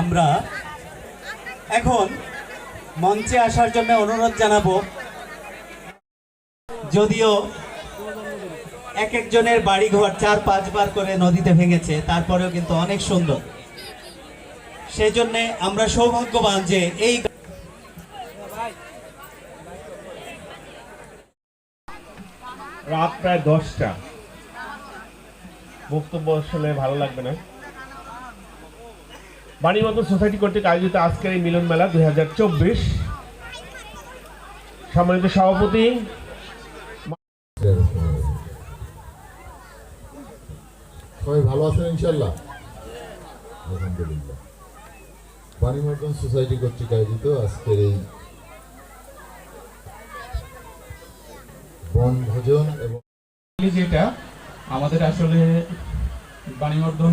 আমরা এখন মঞ্চে আসার জন্য অনুরোধ জানাব। যদিও এক একজনের বাড়ি ঘর চার পাঁচবার করে নদীতে ভেঙেছে, তারপরেও কিন্তু অনেক সুন্দর। সেই জন্যে আমরা সৌভাগ্যবান যে এই রাত প্রায় দশটা। বক্তব্য আসলে ভালো লাগবে না। বাণীবন্ধ সোসাইটি কর্তৃক আয়োজিত আজকের এই মিলন মেলা দুই হাজার চব্বিশ। সম্মানিত সভাপতি, সবাই ভালো আছেন ইনশাল্লাহ আলহামদুলিল্লাহ। বাণীমর্দন সোসাইটি কর্তৃক আয়োজিত আজকের এই বনভোজন এবং যেটা আমাদের আসলে বাণীবর্ধন